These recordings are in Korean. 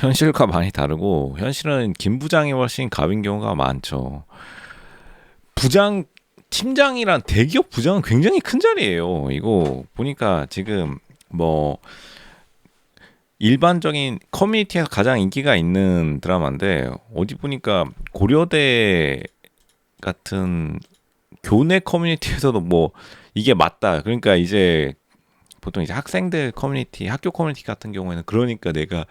현실과 많이 다르고 현실은 김 부장이 훨씬 갑인 경우가 많죠. 부장 팀장이란 대기업 부장은 굉장히 큰 자리예요. 이거 보니까 지금 뭐 일반적인 커뮤니티에서 가장 인기가 있는 드라마인데 어디 보니까 고려대 같은 교내 커뮤니티에서도 뭐 이게 맞다. 그러니까 이제 보통 이제 학생들 커뮤니티, 학교 커뮤니티 같은 경우에는 그러니까 내가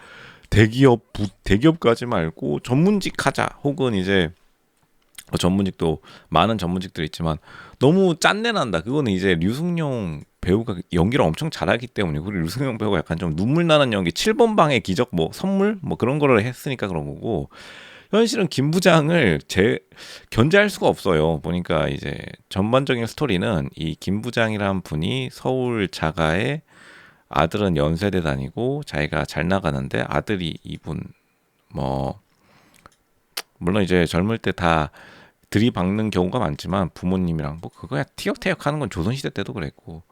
대기업 부, 대기업까지 말고 전문직 하자. 혹은 이제 뭐 전문직도 많은 전문직들 있지만 너무 짠내 난다. 그거는 이제 류승룡 배우가 연기를 엄청 잘하기 때문에 그리고 류승룡 배우가 약간 좀 눈물 나는 연기 7번 방의 기적 뭐 선물 뭐 그런 거를 했으니까 그런 거고 현실은 김 부장을 제 견제할 수가 없어요. 보니까 이제 전반적인 스토리는 이 김 부장이란 분이 서울 자가에 아들은 연세대 다니고 자기가 잘 나가는데 아들이 이분 뭐 물론 이제 젊을 때 다 들이박는 경우가 많지만 부모님이랑 뭐 그거야 티격태격 하는 건 조선시대 때도 그랬고.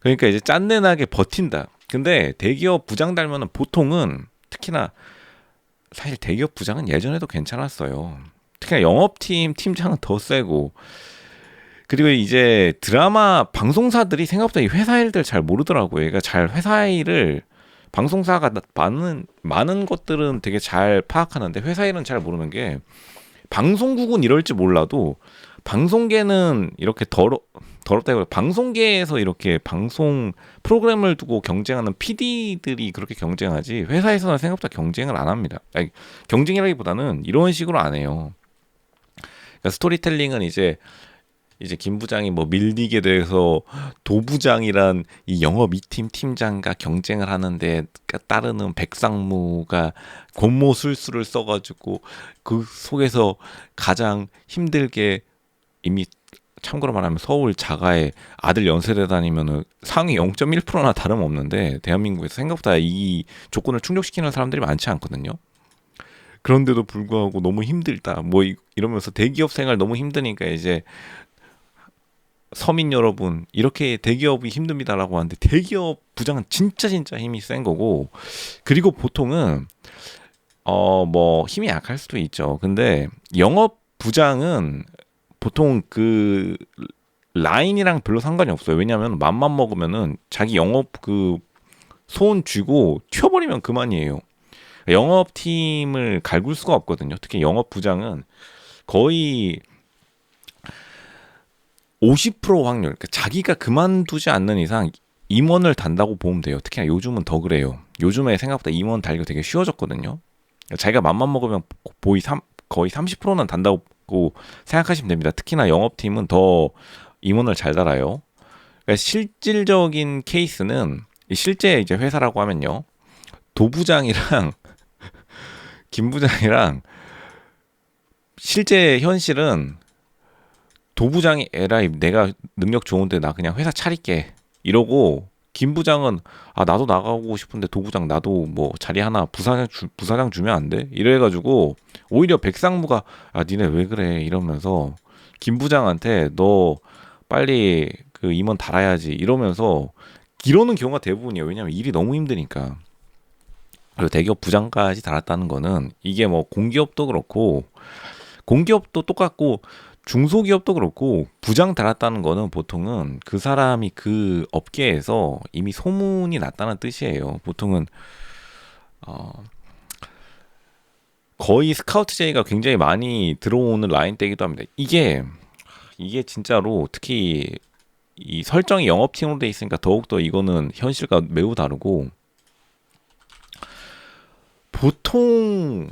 그러니까 이제 짠내나게 버틴다. 근데 대기업 부장 달면은 보통은 특히나 사실 대기업 부장은 예전에도 괜찮았어요. 특히나 영업팀 팀장은 더 세고 그리고 이제 드라마 방송사들이 생각보다 이 회사 일들 잘 모르더라고요 그러니까 잘 회사 일을 방송사가 많은 많은 것들은 되게 잘 파악하는데 회사 일은 잘 모르는 게 방송국은 이럴지 몰라도 방송계는 이렇게 더러 더럽다고 방송계에서 이렇게 방송 프로그램을 두고 경쟁하는 PD들이 그렇게 경쟁하지 회사에서는 생각보다 경쟁을 안 합니다. 아니, 경쟁이라기보다는 이런 식으로 안 해요. 그러니까 스토리텔링은 이제 이제 김 부장이 뭐 밀리게 돼서 도부장이란 이 영업 이팀 팀장과 경쟁을 하는데 따르는 백상무가 권모술수를 써가지고 그 속에서 가장 힘들게 이미 참고로 말하면 서울 자가에 아들 연세대 다니면은 상위 0.1%나 다름없는데 대한민국에서 생각보다 이 조건을 충족시키는 사람들이 많지 않거든요. 그런데도 불구하고 너무 힘들다. 뭐 이러면서 대기업 생활 너무 힘드니까 이제 서민 여러분 이렇게 대기업이 힘듭니다라고 하는데 대기업 부장은 진짜 진짜 힘이 센 거고 그리고 보통은 어 뭐 힘이 약할 수도 있죠. 근데 영업 부장은 보통 그 라인이랑 별로 상관이 없어요. 왜냐하면 맘만 먹으면은 자기 영업 그손 쥐고 튀어버리면 그만이에요. 영업 팀을 갈굴 수가 없거든요. 특히 영업 부장은 거의 50% 확률, 그러니까 자기가 그만두지 않는 이상 임원을 단다고 보면 돼요. 특히나 요즘은 더 그래요. 요즘에 생각보다 임원 달기가 되게 쉬워졌거든요. 그러니까 자기가 맘만 먹으면 거의 3, 거의 30%는 단다고 생각하시면 됩니다. 특히나 영업팀은 더 임원을 잘 달아요. 그러니까 실질적인 케이스는 실제 이제 회사라고 하면요. 도부장이랑 김부장이랑 실제 현실은 도부장이 에라이 내가 능력 좋은데 나 그냥 회사 차릴게 이러고 김 부장은 아 나도 나가고 싶은데 도부장 나도 뭐 자리 하나 부사장 주, 부사장 주면 안 돼? 이래가지고 오히려 백상무가 아 니네 왜 그래 이러면서 김 부장한테 너 빨리 그 임원 달아야지 이러면서 이러는 경우가 대부분이에요. 왜냐면 일이 너무 힘드니까. 그리고 대기업 부장까지 달았다는 거는 이게 뭐 공기업도 그렇고 공기업도 똑같고 중소기업도 그렇고 부장 달았다는 거는 보통은 그 사람이 그 업계에서 이미 소문이 났다는 뜻이에요. 보통은 어 거의 스카우트 제이가 굉장히 많이 들어오는 라인대기도 합니다. 이게 이게 진짜로 특히 이 설정이 영업팀으로 돼 있으니까 더욱더 이거는 현실과 매우 다르고 보통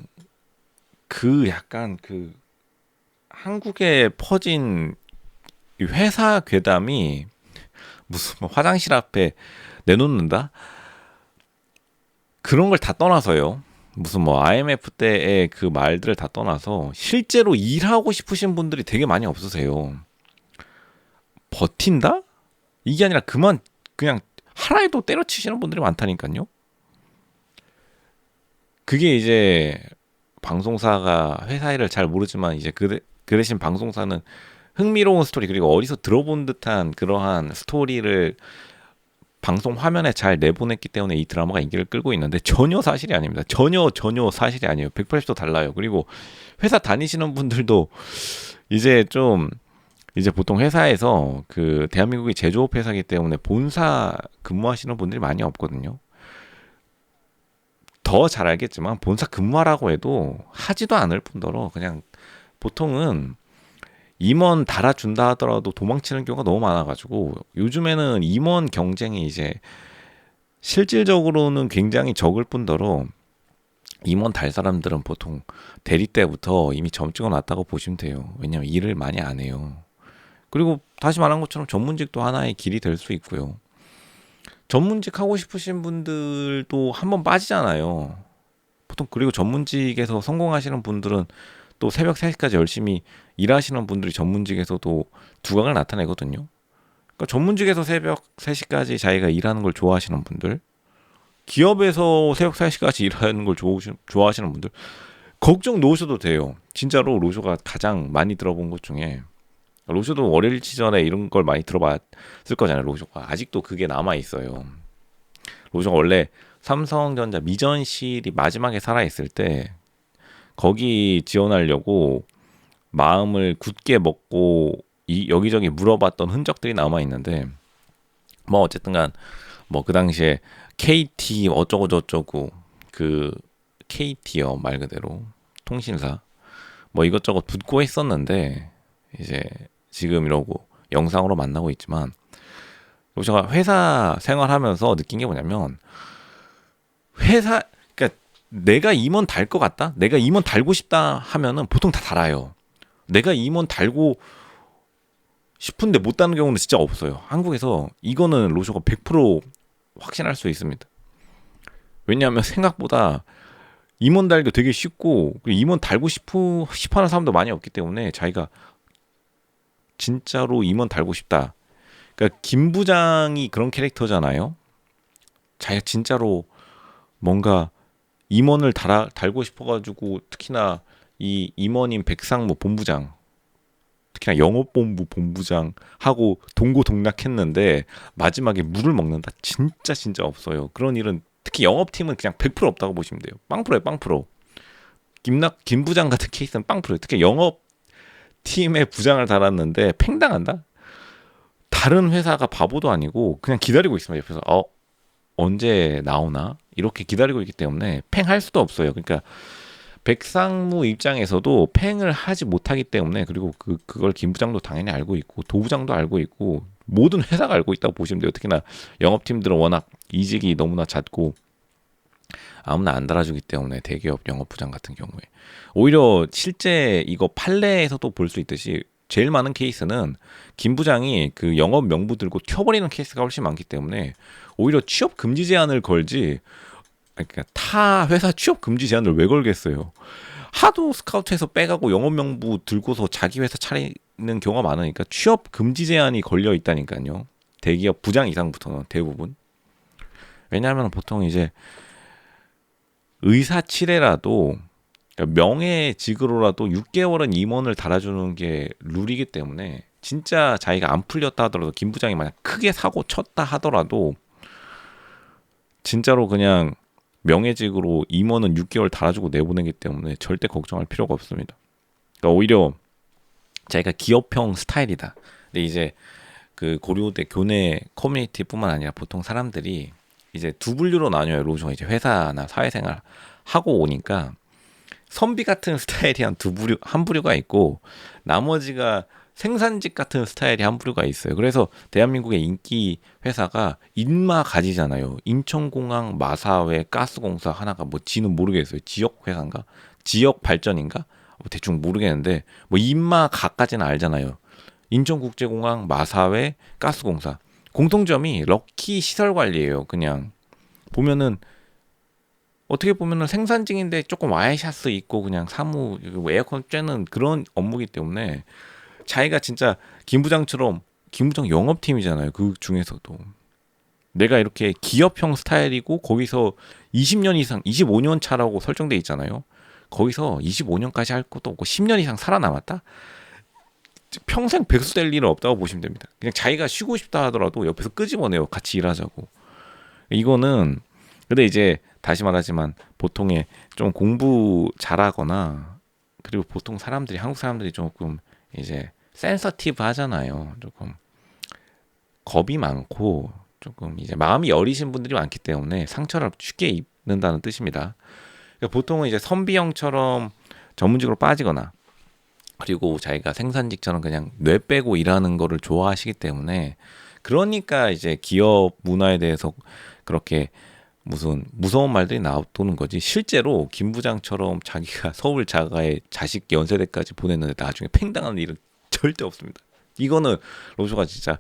그 약간 그 한국에 퍼진 회사 괴담이 무슨 뭐 화장실 앞에 내놓는다? 그런 걸 다 떠나서요. 무슨 뭐 IMF 때의 그 말들을 다 떠나서 실제로 일하고 싶으신 분들이 되게 많이 없으세요. 버틴다? 이게 아니라 그만 그냥 하라 해도 때려치시는 분들이 많다니까요. 그게 이제 방송사가 회사 일을 잘 모르지만 이제 그 그 대신 방송사는 흥미로운 스토리 그리고 어디서 들어본 듯한 그러한 스토리를 방송 화면에 잘 내보냈기 때문에 이 드라마가 인기를 끌고 있는데 전혀 사실이 아닙니다. 전혀 전혀 사실이 아니에요. 180도 달라요. 그리고 회사 다니시는 분들도 이제 좀 이제 보통 회사에서 그 대한민국이 제조업 회사이기 때문에 본사 근무하시는 분들이 많이 없거든요. 더 잘 알겠지만 본사 근무하라고 해도 하지도 않을 뿐더러 그냥 보통은 임원 달아준다 하더라도 도망치는 경우가 너무 많아가지고 요즘에는 임원 경쟁이 이제 실질적으로는 굉장히 적을 뿐더러 임원 달 사람들은 보통 대리 때부터 이미 점 찍어놨다고 보시면 돼요. 왜냐하면 일을 많이 안 해요. 그리고 다시 말한 것처럼 전문직도 하나의 길이 될 수 있고요. 전문직 하고 싶으신 분들도 한번 빠지잖아요. 보통 그리고 전문직에서 성공하시는 분들은 또 새벽 3시까지 열심히 일하시는 분들이 전문직에서도 두각을 나타내거든요. 그러니까 전문직에서 새벽 3시까지 자기가 일하는 걸 좋아하시는 분들, 기업에서 새벽 3시까지 일하는 걸 좋아하시는 분들, 걱정 놓으셔도 돼요. 진짜로 로쇼가 가장 많이 들어본 것 중에 로쇼도 월요일 시전에 이런 걸 많이 들어봤을 거잖아요. 로쇼가 아직도 그게 남아 있어요. 로쇼가 원래 삼성전자 미전실이 마지막에 살아 있을 때 거기 지원하려고 마음을 굳게 먹고 이 여기저기 물어봤던 흔적들이 남아 있는데 뭐 어쨌든간 뭐 그 당시에 KT 어쩌고 저쩌고 그 KT요 말 그대로 통신사 뭐 이것저것 붙고 했었는데 이제 지금 이러고 영상으로 만나고 있지만 제가 회사 생활하면서 느낀 게 뭐냐면 회사 내가 임원 달 것 같다 내가 임원 달고 싶다 하면은 보통 다 달아요 내가 임원 달고 싶은데 못 다는 경우는 진짜 없어요. 한국에서 이거는 로쇼가 100% 확신할 수 있습니다. 왜냐하면 생각보다 임원 달기 되게 쉽고 임원 달고 싶어 싶어하는 사람도 많이 없기 때문에 자기가 진짜로 임원 달고 싶다. 그러니까 김 부장이 그런 캐릭터잖아요. 자기가 진짜로 뭔가 임원을 달아, 달고 싶어가지고 특히나 이 임원인 백상무 본부장 특히나 영업본부 본부장 하고 동고동락했는데 마지막에 물을 먹는다. 진짜 진짜 없어요. 그런 일은 특히 영업팀은 그냥 100% 없다고 보시면 돼요. 빵프로에 빵프로. 김낙 김 부장 같은 케이스는 빵프로 특히 영업 팀의 부장을 달았는데 팽당한다? 다른 회사가 바보도 아니고 그냥 기다리고 있습니다. 옆에서 어 언제 나오나 이렇게 기다리고 있기 때문에 팽할 수도 없어요 그러니까 백상무 입장에서도 팽을 하지 못하기 때문에 그리고 그 그걸 김 부장도 당연히 알고 있고 도 부장도 알고 있고 모든 회사가 알고 있다고 보시면 돼요. 특히나 영업팀들은 워낙 이직이 너무나 잦고 아무나 안 달아주기 때문에 대기업 영업부장 같은 경우에 오히려 실제 이거 판례에서도 볼 수 있듯이 제일 많은 케이스는 김 부장이 그 영업 명부 들고 튀어버리는 케이스가 훨씬 많기 때문에 오히려 취업 금지 제한을 걸지 그러니까 타 회사 취업 금지 제한을 왜 걸겠어요? 하도 스카우트해서 빼가고 영업 명부 들고서 자기 회사 차리는 경우가 많으니까 취업 금지 제한이 걸려 있다니까요. 대기업 부장 이상부터는 대부분. 왜냐하면 보통 이제 의사치레라도 그러니까 명예직으로라도 6개월은 임원을 달아주는 게 룰이기 때문에 진짜 자기가 안 풀렸다 하더라도 김 부장이 만약 크게 사고 쳤다 하더라도 진짜로 그냥 명예직으로 임원은 6개월 달아주고 내보내기 때문에 절대 걱정할 필요가 없습니다. 그러니까 오히려 자기가 기업형 스타일이다. 근데 이제 그 고려대 교내 커뮤니티뿐만 아니라 보통 사람들이 이제 두 분류로 나뉘어요. 로저 이제 회사나 사회생활 하고 오니까 선비 같은 스타일이 한 두 부류 한 부류가 있고 나머지가 생산직 같은 스타일이 한 부류가 있어요. 그래서 대한민국의 인기 회사가 인마 가지잖아요. 인천공항, 마사회, 가스공사 하나가 뭐 지는 모르겠어요. 지역 회사인가? 지역 발전인가? 뭐 대충 모르겠는데 뭐 인마 가까지는 알잖아요. 인천국제공항, 마사회, 가스공사 공통점이 럭키 시설 관리예요. 그냥 보면은 어떻게 보면은 생산직인데 조금 와이셔츠 입고 그냥 사무 뭐 에어컨 쬐는 그런 업무기 때문에 자기가 진짜 김 부장처럼 김 부장 영업팀이잖아요. 그 중에서도 내가 이렇게 기업형 스타일이고 거기서 20년 이상, 25년 차라고 설정돼 있잖아요. 거기서 25년까지 할 것도 없고 10년 이상 살아남았다. 평생 백수 될 일은 없다고 보시면 됩니다. 그냥 자기가 쉬고 싶다 하더라도 옆에서 끄집어내요. 같이 일하자고. 이거는 근데 이제 다시 말하지만 보통의 좀 공부 잘하거나 그리고 보통 사람들이 한국 사람들이 조금 이제 센서티브 하잖아요. 조금 겁이 많고 조금 이제 마음이 여리신 분들이 많기 때문에 상처를 쉽게 입는다는 뜻입니다. 그러니까 보통은 이제 선비형처럼 전문직으로 빠지거나 그리고 자기가 생산직처럼 그냥 뇌 빼고 일하는 거를 좋아하시기 때문에 그러니까 이제 기업 문화에 대해서 그렇게 무슨 무서운 말들이 나오는 거지 실제로 김 부장처럼 자기가 서울 자가의 자식 연세대까지 보냈는데 나중에 팽당하는 일은 절대 없습니다. 이거는 로쇼가 진짜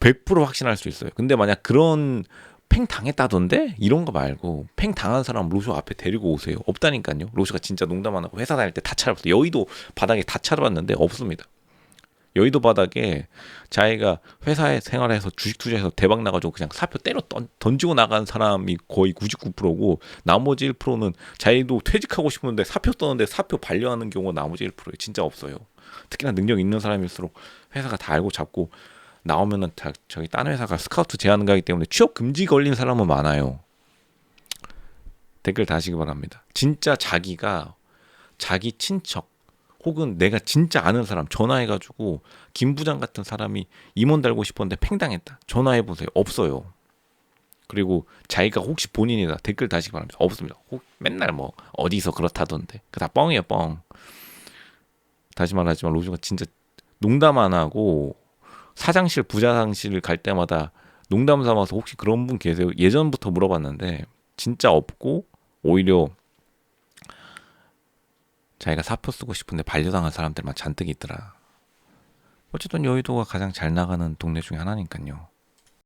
100% 확신할 수 있어요. 근데 만약 그런 팽 당했다던데 이런 거 말고 팽 당한 사람 로쇼 앞에 데리고 오세요. 없다니까요. 로쇼가 진짜 농담 안 하고 회사 다닐 때다 차려봤어요. 여의도 바닥에 다 차려봤는데 없습니다. 여의도 바닥에 자기가 회사에 생활해서 주식 투자해서 대박 나가지고 그냥 사표 때려 던, 던지고 나간 사람이 거의 99%고 나머지 1%는 자기도 퇴직하고 싶은데 사표 떠는데 사표 반려하는 경우가 나머지 1%예요. 진짜 없어요. 특히나 능력 있는 사람일수록 회사가 다 알고 잡고 나오면은 다 저기 다른 회사가 스카우트 제한 가기 때문에 취업 금지 걸린 사람은 많아요. 댓글 다시기 바랍니다. 진짜 자기가 자기 친척 혹은 내가 진짜 아는 사람 전화해가지고 김 부장 같은 사람이 임원 달고 싶었는데 팽당했다. 전화해 보세요. 없어요. 그리고 자기가 혹시 본인이다 댓글 다시기 바랍니다. 없습니다. 혹 맨날 뭐 어디서 그렇다던데 그 다 뻥이에요 뻥. 다시 말하지만 로즈가 진짜 농담 안 하고 사장실 부자상실 갈 때마다 농담 삼아서 혹시 그런 분 계세요? 예전부터 물어봤는데 진짜 없고 오히려 자기가 사표 쓰고 싶은데 반려당한 사람들만 잔뜩 있더라. 어쨌든 여의도가 가장 잘 나가는 동네 중에 하나니까요.